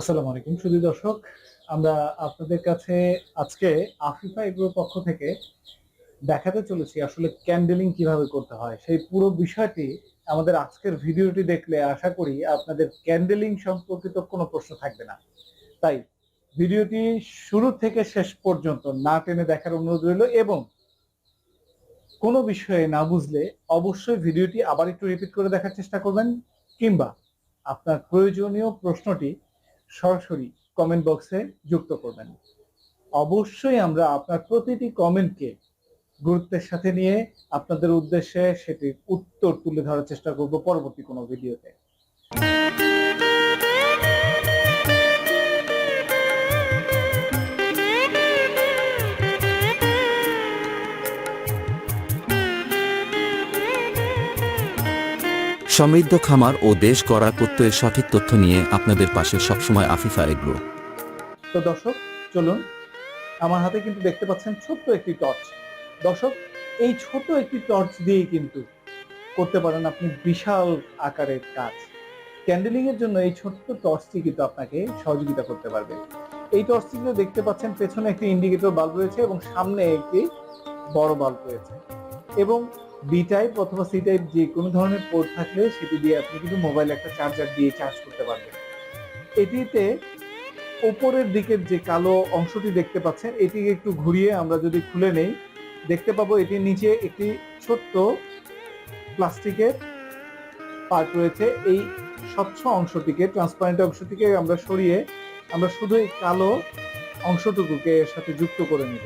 আসসালামু আলাইকুম শুধু দর্শক। আমরা আপনাদের কাছে আজকে আফিফা এগুলোর পক্ষ থেকে দেখাতে চলেছি আসলে ক্যান্ডেলিং কীভাবে করতে হয়। সেই পুরো বিষয়টি আমাদের আজকের ভিডিওটি দেখলে আশা করি আপনাদের ক্যান্ডেলিং সম্পর্কিত কোনো প্রশ্ন থাকবে না। তাই ভিডিওটি শুরু থেকে শেষ পর্যন্ত না টেনে দেখার অনুরোধ রইল এবং কোনো বিষয়ে না বুঝলে অবশ্যই ভিডিওটি আবার একটু রিপিট করে দেখার চেষ্টা করবেন কিংবা আপনার প্রয়োজনীয় প্রশ্নটি সরাসরি কমেন্ট বক্সে যুক্ত করবেন। অবশ্যই আমরা আপনার প্রতিটি কমেন্টকে গুরুত্বের সাথে নিয়ে আপনাদের উদ্দেশ্যে সেটির উত্তর তুলে ধরার চেষ্টা করব পরবর্তী কোনো ভিডিওতে সমৃদ্ধ খামার ও দেশ গড়ার প্রত্যয়ের সঠিক তথ্য নিয়ে আপনাদের পাশে সবসময় আফিফা এগ্রো। তো দর্শক, চলুন। আমার হাতে কিন্তু দেখতে পাচ্ছেন ছোট্ট একটি টর্চ দর্শক, এই ছোট একটি টর্চ দিয়ে কিন্তু করতে পারেন আপনি বিশাল আকারের কাজ। ক্যান্ডেলিং এর জন্য এই ছোট্ট টর্চটি কিন্তু আপনাকে সহযোগিতা করতে পারবে। এই টর্চটি কিন্তু দেখতে পাচ্ছেন পেছনে একটি ইন্ডিকেটর বাল্ব রয়েছে এবং সামনে একটি বড় বাল্ব রয়েছে। এবং বি টাইপ অথবা সি টাইপ যে কোনো ধরনের পোর্ট থাকলে সেটি দিয়ে আপনি কিন্তু মোবাইল একটা চার্জার দিয়ে চার্জ করতে পারবেন। এটিতে উপরের দিকের যে কালো অংশটি দেখতে পাচ্ছেন, এটিকে একটু ঘুরিয়ে আমরা যদি খুলে নেই, দেখতে পাবো এটির নিচে একটি ছোট্ট প্লাস্টিকের পার্ট রয়েছে। এই স্বচ্ছ অংশটিকে ট্রান্সপারেন্ট অংশটিকে আমরা সরিয়ে আমরা শুধু এই কালো অংশটুকুকে এর সাথে যুক্ত করে নিব।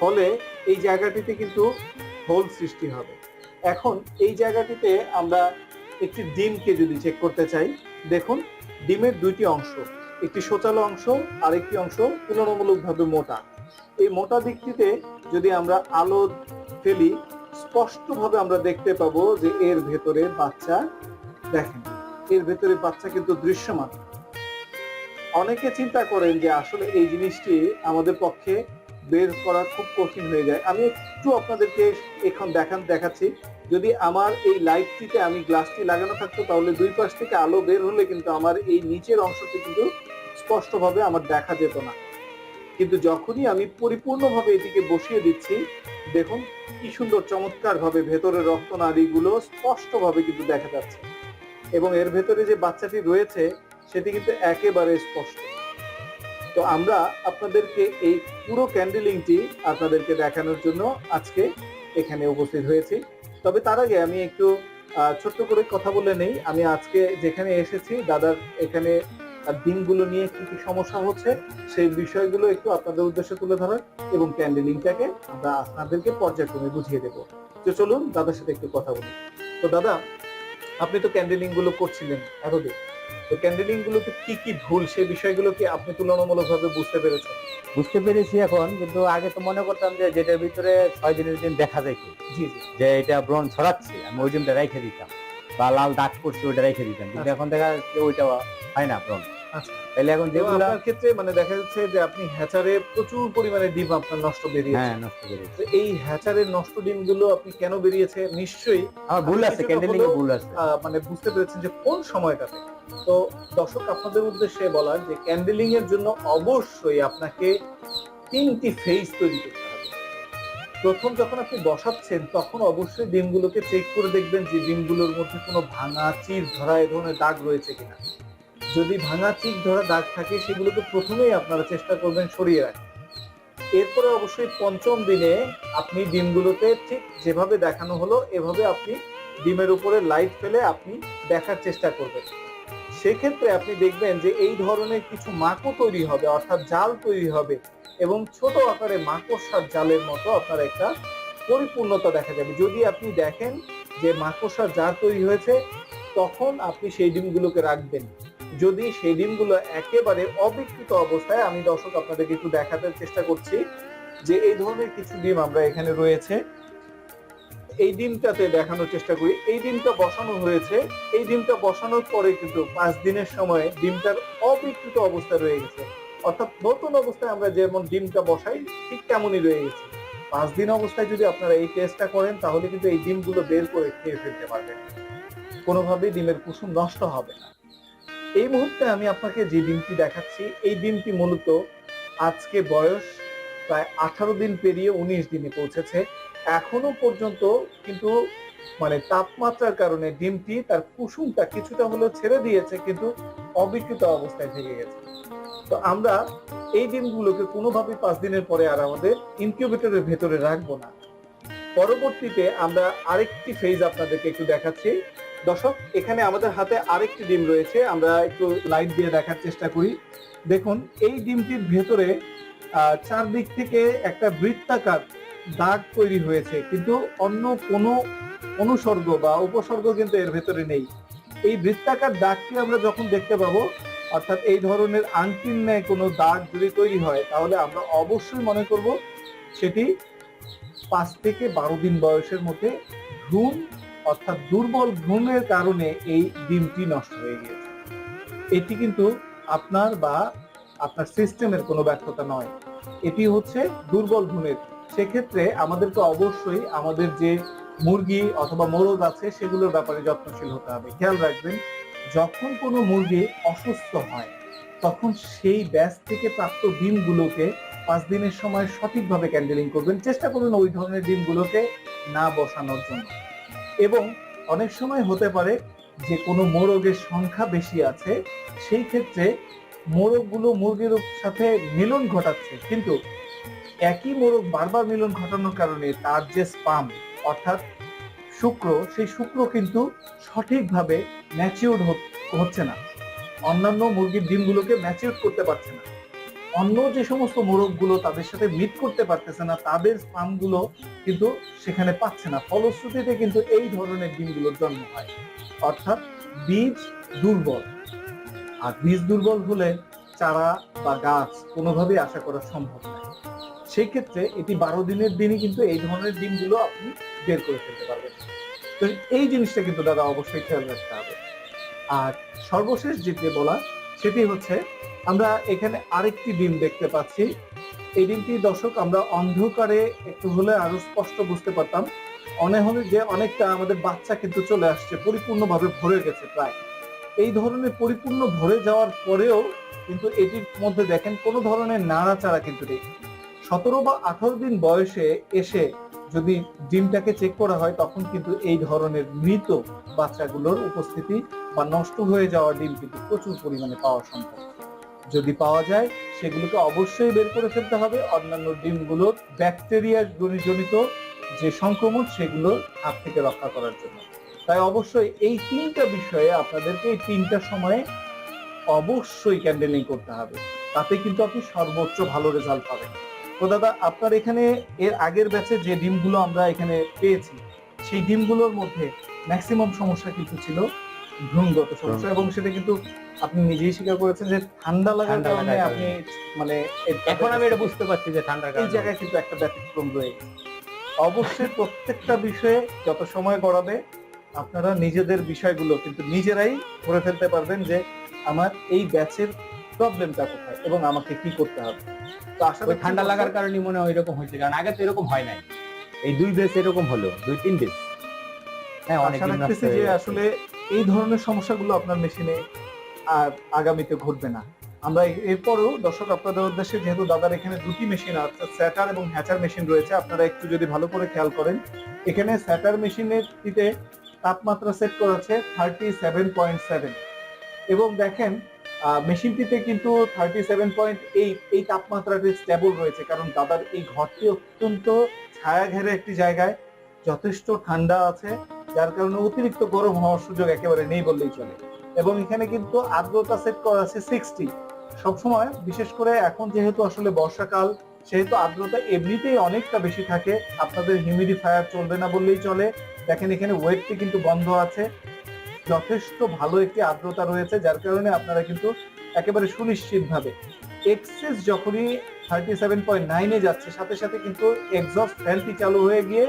ফলে এই জায়গাটিতে কিন্তু হোল সৃষ্টি হবে। এখন এই জায়গাটিতে আমরা একটি ডিমকে যদি চেক করতে চাই, দেখুন ডিমের দুইটি অংশ, একটি সোচালো অংশ আর একটি অংশ তুলনামূলকভাবে মোটা। এই মোটা দিকটিতে যদি আমরা আলো ফেলি, স্পষ্টভাবে আমরা দেখতে পাবো যে এর ভেতরে বাচ্চা, দেখেন, এর ভেতরে বাচ্চা কিন্তু দৃশ্যমান। অনেকে চিন্তা করেন যে আসলে এই জিনিসটি আমাদের পক্ষে বের করা খুব কঠিন হয়ে যায়। আমি একটু আপনাদেরকে এখন দেখান, দেখাচ্ছি। যদি আমার এই লাইটটিতে আমি গ্লাসটি লাগানো থাকতো, তাহলে দুই পাশ থেকে আলো বের হলে কিন্তু আমার এই নিচের অংশটি কিন্তু স্পষ্টভাবে আমার দেখা যেত না। কিন্তু যখনই আমি পরিপূর্ণভাবে এটিকে বসিয়ে দিচ্ছি, দেখুন কি সুন্দর চমৎকার ভাবে ভেতরের রক্তনালীগুলো স্পষ্টভাবে কিন্তু দেখা যাচ্ছে। এবং এর ভেতরে যে বাচ্চাটি রয়েছে, সেটি কিন্তু একেবারে স্পষ্ট। তো আমরা আপনাদেরকে এই পুরো ক্যান্ডেলিংটি আপনাদেরকে দেখানোর জন্য আজকে এখানে উপস্থিত হয়েছি। তবে তার আগে আমি একটু ছোট্ট করে কথা বলে নেই। আমি আজকে যেখানে এসেছি, দাদার এখানে দিনগুলো নিয়ে কি কি সমস্যা হচ্ছে, সেই বিষয়গুলো একটু আপনাদের উদ্দেশ্যে তুলে ধরার এবং ক্যান্ডেলিংটাকে আমরা আপনাদেরকে পর্যায়ক্রমে বুঝিয়ে দেবো। তো চলুন, দাদার সাথে একটু কথা বলি। তো দাদা, আপনি তো ক্যান্ডেলিংগুলো করছিলেন এতদিন। তো ক্যান্ডিডিং গুলোতে কি কি ভুল? সেই বিষয়গুলো কি আপনি তুলনামূলকভাবে বুঝতে পেরেছেন? বুঝতে পেরেছি এখন কিন্তু আগে তো মনে করতাম যে যেটার ভিতরে ছয় দিনের দিন দেখা যায় জি যে এটা ব্রণ ছড়াচ্ছে আমি ওই জন্য রেখে দিতাম। বা লাল দাগ করছে ওইটা রেখে দিতাম। কিন্তু আচ্ছা। এখন দেখা যাচ্ছে ওইটা হয় না ব্রণ। তাহলে এখন যেগুলো আপনার ক্ষেত্রে মানে দেখা যাচ্ছে যে আপনি হ্যাচারে প্রচুর পরিমাণে ডিম আপনার নষ্ট বেরিয়েছে। হ্যাঁ নষ্ট করেছে তো এই হ্যাচারের নষ্ট ডিমগুলো আপনি কেন বেরিয়েছে? নিশ্চয়ই আমার ভুল আছে ক্যান্ডেলিং এ ভুল আছে। মানে বুঝতে পেরেছেন যে কোন সময়টাতে। তো দর্শক আপনাদের উদ্দেশ্যে বলার যে ক্যান্ডেলিং এর জন্য অবশ্যই আপনাকে তিনটি ফেজ তৈরি করতে হবে। প্রথম যখন আপনি বসাচ্ছেন তখন অবশ্যই ডিমগুলোকে চেক করে দেখবেন যে ডিমগুলোর মধ্যে কোনো ভাঙা চির ধরা এ ধরনের দাগ রয়েছে কিনা। যদি ভাঙা চিক ধরা দাগ থাকে, সেগুলোকে প্রথমেই আপনারা চেষ্টা করবেন সরিয়ে রাখতে। এরপরে অবশ্যই পঞ্চম দিনে আপনি ডিমগুলোতে ঠিক যেভাবে দেখানো হলো, এভাবে আপনি ডিমের উপরে লাইট ফেলে আপনি দেখার চেষ্টা করবেন। সেক্ষেত্রে আপনি দেখবেন যে এই ধরনের কিছু মাকো তৈরি হবে, অর্থাৎ জাল তৈরি হবে এবং ছোট আকারে মাকড়সার জালের মতো আপনার একটা পরিপূর্ণতা দেখা যাবে। যদি আপনি দেখেন যে মাকড়সার জাল তৈরি হয়েছে, তখন আপনি সেই ডিমগুলোকে রাখবেন। যদি সেই ডিমগুলো একেবারে অবিকৃত অবস্থায়, আমি দর্শক আপনাদেরকে একটু দেখাতে চেষ্টা করছি যে এই ধরনের কিছু ডিম আমরা এখানে রয়েছে। এই ডিমটাতে দেখানোর চেষ্টা করি। এই ডিমটা বসানো হয়েছে। এই ডিমটা বসানোর পরে কিন্তু পাঁচ দিনের সময় ডিমটার অবিকৃত অবস্থায় রয়ে গেছে। অর্থাৎ নতুন অবস্থায় আমরা যেমন ডিমটা বসাই, ঠিক তেমনই রয়ে গেছে। পাঁচ দিন অবস্থায় যদি আপনারা এই টেস্টটা করেন, তাহলে কিন্তু এই ডিমগুলো বের করে খেয়ে ফেলতে পারবেন। কোনোভাবেই ডিমের কুসুম নষ্ট হবে না। এই মুহূর্তে আমি আপনাকে যে ডিমটি দেখাচ্ছি, এই ডিমটি মূলত আজকে বয়স প্রায় আঠারো দিন পেরিয়ে উনিশ দিনে পৌঁছেছে। এখনও পর্যন্ত কিন্তু মানে তাপমাত্রার কারণে ডিমটি তার কুসুমটা কিছুটা হলেও ছেড়ে দিয়েছে, কিন্তু অবিকৃত অবস্থায় থেকে গেছে। তো আমরা এই ডিমগুলোকে কোনোভাবেই পাঁচ দিনের পরে আর আমাদের ইনকিউবেটরের ভেতরে রাখব না। পরবর্তীতে আমরা আরেকটি ফেজ আপনাদেরকে একটু দেখাচ্ছি। দর্শক, এখানে আমাদের হাতে আরেকটি ডিম রয়েছে। আমরা একটু লাইট দিয়ে দেখার চেষ্টা করি। দেখুন, এই ডিমটির ভেতরে চারদিক থেকে একটা বৃত্তাকার দাগ তৈরি হয়েছে। কিন্তু অন্য কোনো অনুসর্গ বা উপসর্গ কিন্তু এর ভেতরে নেই। এই বৃত্তাকার দাগটি আমরা যখন দেখতে পাবো, অর্থাৎ এই ধরনের আংটির ন্যায় কোনো দাগ যদি তৈরি হয়, তাহলে আমরা অবশ্যই মনে করব সেটি পাঁচ থেকে বারো দিন বয়সের মধ্যে ভ্রূণ অর্থাৎ দুর্বল ভ্রূণের কারণে এই ডিমটি নষ্ট হয়ে গিয়েছে। এটি কিন্তু আপনার বা আপনার সিস্টেমের কোনো ব্যর্থতা নয়। এটি হচ্ছে দুর্বল ভ্রূণের সেক্ষেত্রে আমাদেরকে অবশ্যই আমাদের যে মুরগি অথবা মোরগ আছে, সেগুলোর ব্যাপারে যত্নশীল হতে হবে। খেয়াল রাখবেন, যখন কোনো মুরগি অসুস্থ হয়, তখন সেই ব্যাস থেকে প্রাপ্ত ডিমগুলোকে পাঁচ দিনের সময় সঠিকভাবে ক্যান্ডেলিং করবেন। চেষ্টা করবেন ওই ধরনের ডিমগুলোকে না বসানোর জন্য। এবং অনেক সময় হতে পারে যে কোনো মোরগের সংখ্যা বেশি আছে, সেই ক্ষেত্রে মোরগগুলো মুরগির সাথে মিলন ঘটাচ্ছে। কিন্তু একই মোরগ বারবার মিলন ঘটানোর কারণে তার যে স্পাম, অর্থাৎ শুক্র, সেই শুক্র কিন্তু সঠিকভাবে ম্যাচিউর হচ্ছে না। অন্যান্য মুরগির ডিমগুলোকে ম্যাচিউর করতে পারছে না। অন্য যে সমস্ত মোরগগুলো তাদের সাথে মিট করতে পারতেছে না, তাদের স্পামগুলো কিন্তু সেখানে পাচ্ছে না। ফলশ্রুতিতে কিন্তু এই ধরনের ডিমগুলোর জন্ম হয়। অর্থাৎ বীজ দুর্বল। আর বীজ দুর্বল হলে চারা বা গাছ কোনোভাবেই আশা করা সম্ভব নয় সেই ক্ষেত্রে এটি বারো দিনের দিনই কিন্তু এই ধরনের ডিমগুলো আপনি বের করে ফেলতে পারবেন। তো এই জিনিসটা কিন্তু দাদা অবশ্যই খেয়াল রাখতে হবে। আর সর্বশেষ যেটি বলা সেটি হচ্ছে আমরা এখানে আরেকটি ডিম দেখতে পাচ্ছি। এই ডিমটি দর্শক, আমরা অন্ধকারে একটু হলে আরও স্পষ্ট বুঝতে পারতাম। অনেক হলে যে অনেকটা আমাদের বাচ্চা কিন্তু চলে আসছে, পরিপূর্ণভাবে ভরে গেছে প্রায়। এই ধরনের পরিপূর্ণ ভরে যাওয়ার পরেও কিন্তু এটির মধ্যে দেখেন কোনো ধরনের নাড়াচাড়া কিন্তু নেই। সতেরো বা আঠারো দিন বয়সে এসে যদি ডিমটাকে চেক করা হয়, তখন কিন্তু এই ধরনের মৃত বাচ্চাগুলোর উপস্থিতি বা নষ্ট হয়ে যাওয়া ডিম কিন্তু প্রচুর পরিমাণে পাওয়া সম্ভব। যদি পাওয়া যায় সেগুলোকে অবশ্যই বের করে ফেলতে হবে। অন্যান্য ডিমগুলোর ব্যাকটেরিয়া জনিত যে সংক্রমণ সেগুলোর হাত থেকে রক্ষা করার জন্য। তাই অবশ্যই এই তিনটা বিষয়ে আপনাদেরকে এই তিনটা সময়ে অবশ্যই ক্যান্ডেলিং করতে হবে। তাতে কিন্তু আপনি সর্বোচ্চ ভালো রেজাল্ট পাবেন। তো দাদা আপনার এখানে এর আগের ব্যাচে যে ডিমগুলো আমরা এখানে পেয়েছি সেই ডিমগুলোর মধ্যে ম্যাক্সিমাম সমস্যা কিন্তু ছিল ভ্রূণগত সমস্যা এবং সেটা কিন্তু আপনি নিজেই স্বীকার করেছেন যে ঠান্ডা লাগার ঠান্ডা কারণে লাগার আপনি মানে এখন আমি এটা বুঝতে পারছি যে ঠান্ডার এই কারণে। জায়গায় কিন্তু একটা ব্যতিক্রম রয়ে গেছে। অবশ্যই প্রত্যেকটা বিষয়ে যত সময় গড়াবে আপনারা নিজেদের বিষয়গুলো কিন্তু নিজেরাই করে ফেলতে পারবেন যে আমার এই ব্যাচের প্রবলেমটা কোথায় এবং আমাকে কি করতে হবে। তো আসলে ওই ঠান্ডা লাগার কারণে মনে হয় এরকম হয়েছে কারণ আগে তো এরকম হয় নাই। এই দুই বেস এরকম হলো দুই তিন বেস হ্যাঁ অনেক আশা দিন রাখতেছি যে আসলে এই ধরনের সমস্যাগুলো আপনার মেশিনে আর আগামীতে ঘটবে না। আমরা এরপরও দর্শক আপনাদের উদ্দেশ্যে যেহেতু দাদার এখানে দুটি মেশিন আছে স্যাটার এবং হ্যাচার মেশিন রয়েছে, আপনারা একটু যদি ভালো করে খেয়াল করেন, এখানে স্যাটার মেশিনের তাপমাত্রা সেট করা আছে থার্টি সেভেন পয়েন্ট সেভেন। এবং দেখেন মেশিনটিতে কিন্তু থার্টি সেভেন পয়েন্ট এইট, এই তাপমাত্রাটি স্টেবল রয়েছে, কারণ দাদার এই ঘরটি অত্যন্ত ছায়া ঘেরে একটি জায়গায়। যথেষ্ট ঠান্ডা আছে, যার কারণে অতিরিক্ত গরম হওয়ার সুযোগ একেবারে নেই বললেই চলে। এবং এখানে কিন্তু আর্দ্রতা সেট করা আছে সিক্সটি সবসময়, বিশেষ করে এখন যেহেতু আসলে বর্ষাকাল, সেহেতু আর্দ্রতা এমনিতেই অনেকটা বেশি থাকে, আপনাদের হিউমিডিফায়ার চলবে না বললেই চলে। দেখেন এখানে ওয়েটটি কিন্তু বন্ধ আছে। যথেষ্ট ভালো একটি আর্দ্রতা রয়েছে, যার কারণে আপনারা কিন্তু একেবারে সুনিশ্চিত ভাবে এক্সেস যখনই থার্টি সেভেন পয়েন্ট নাইনে যাচ্ছে, সাথে সাথে কিন্তু এক্সস্ট ফ্যানটি চালু হয়ে গিয়ে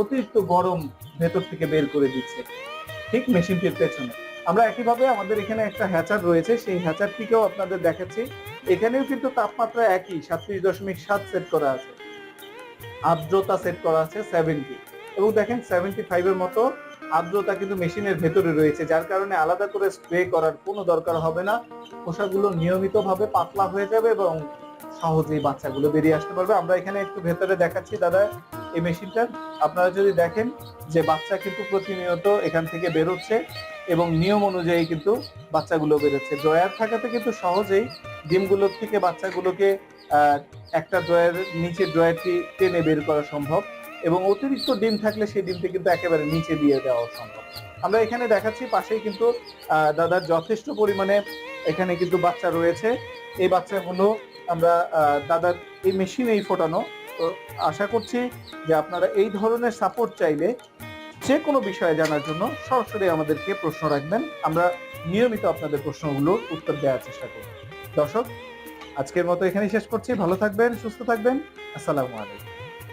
অতিরিক্ত গরম ভেতর থেকে বের করে দিচ্ছে, ঠিক মেশিনটির পেছনে। আমরা একইভাবে আমাদের এখানে একটা হ্যাচার রয়েছে, সেই হ্যাচারটিকেও আপনাদের দেখাচ্ছি। এখানেও কিন্তু তাপমাত্রা একই, সাতত্রিশ দশমিক সাত সেট করা আছে। আর্দ্রতা সেট করা আছে সেভেন্টি এবং দেখেন সেভেন্টি ফাইভের মতো আর্দ্রতা কিন্তু মেশিনের ভেতরে রয়েছে, যার কারণে আলাদা করে স্প্রে করার কোনো দরকার হবে না। পোশাকগুলো নিয়মিতভাবে পাতলা হয়ে যাবে এবং সহজেই বাচ্চাগুলো বেরিয়ে আসতে পারবে। আমরা এখানে একটু ভেতরে দেখাচ্ছি দাদা এই মেশিনটার। আপনারা যদি দেখেন যে বাচ্চা কিন্তু প্রতিনিয়ত এখান থেকে বেরোচ্ছে এবং নিয়ম অনুযায়ী কিন্তু বাচ্চাগুলো বেরোচ্ছে ড্রয়ার থাকাতে কিন্তু সহজেই ডিমগুলোর থেকে বাচ্চাগুলোকে একটা ড্রয়ার নিচে ড্রয়ারটি টেনে বের করা সম্ভব এবং অতিরিক্ত ডিম থাকলে সেই ডিমটি কিন্তু একেবারে নিচে দিয়ে দেওয়া সম্ভব। আমরা এখানে দেখাচ্ছি পাশেই কিন্তু দাদার যথেষ্ট পরিমাণে এখানে কিন্তু বাচ্চা রয়েছে। এই বাচ্চাগুলো আমরা দাদার এই মেশিনেই ফোটানো। তো আশা করছি যে আপনারা এই ধরনের সাপোর্ট চাইলে যে কোনো বিষয়ে জানার জন্য সরাসরি আমাদেরকে প্রশ্ন রাখবেন। আমরা নিয়মিত আপনাদের প্রশ্নগুলোর উত্তর দেওয়ার চেষ্টা করব। দর্শক, আজকের মতো এখানেই শেষ করছি। ভালো থাকবেন, সুস্থ থাকবেন। আসসালামু আলাইকুম।